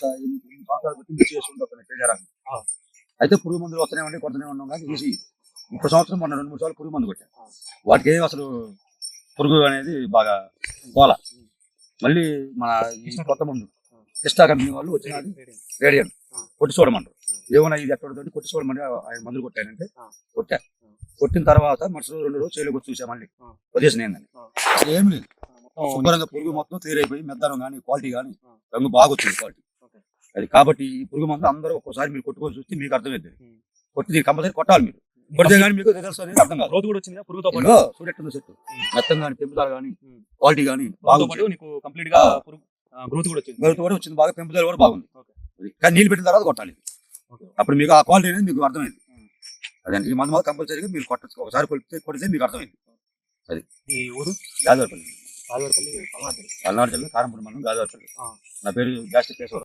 సంవత్సరాలు బట్టి మిర్చి అయితే పురుగు మందులు వస్తూనే ఉండి కొడుతూనే ఉన్నాం కానీ ఈజీ. ముప్పై సంవత్సరం మొన్న రెండు మూడు సార్లు పురుగు మందు కొట్టాం వాటికి ఏం అసలు పురుగు అనేది బాగా పోల. మళ్ళీ మన ఈ కొత్త మందు కృష్ణా కంపెనీ వాళ్ళు వచ్చినది రేడియన్ కొట్టి చూడమంటారు ఏమన్నా ఇది ఎక్కడ కొట్టి చూడమని ఆయన మందులు కొట్టానంటే కొట్టా. కొట్టిన తర్వాత మరుసటి రెండు రోజులు చేయలోకి వచ్చి చూసా మళ్ళీ. వదిలేసిన ఏందని అసలు ఏం లేదు. శుభ్రంగా పురుగు మొత్తం క్లియర్ అయిపోయి మెద్దరం కానీ క్వాలిటీ కానీ రంగు బాగా వచ్చింది క్వాలిటీ. అది కాబట్టి ఈ పురుగు మందు అందరూ ఒక్కోసారి మీరు కొట్టుకొని చూస్తే మీకు అర్థమైంది ఉమ్. కొట్టి కంపల్సరీ కొట్టాలి మీరు. కొడితే కానీ మీకు అర్థం కాదు. కూడా వచ్చింది పురుగుతో పాటు? ఇదిగో చూడెట్టుంది చెట్టు. మెత్తం కానీ పెంపుదల కానీ ఉమ్. క్వాలిటీ కానీ బాగుంది. నీకు కంప్లీట్గా గ్రోత్ కూడా వచ్చింది. గరుతు కూడా వచ్చింది బాగా పెంపుదల కూడా బాగుంది. ఓకే. అది. కానీ నీళ్ళు పెట్టిన తర్వాత కొట్టాలి. అప్పుడు మీకు ఆ క్వాలిటీ అనేది మీకు అర్థమైంది. అదే ఈ మందు కంపల్సరీగా మీరు కొట్టచ్చు ఒకసారి కొడితే కొడితే మీకు అర్థమైంది ఈ ఊరు? పల్నాడు. జిల్లా. కారంపూడి మండలం గాజువారపల్లి ఆ. నా పేరు జాస్తి కేశవరావు.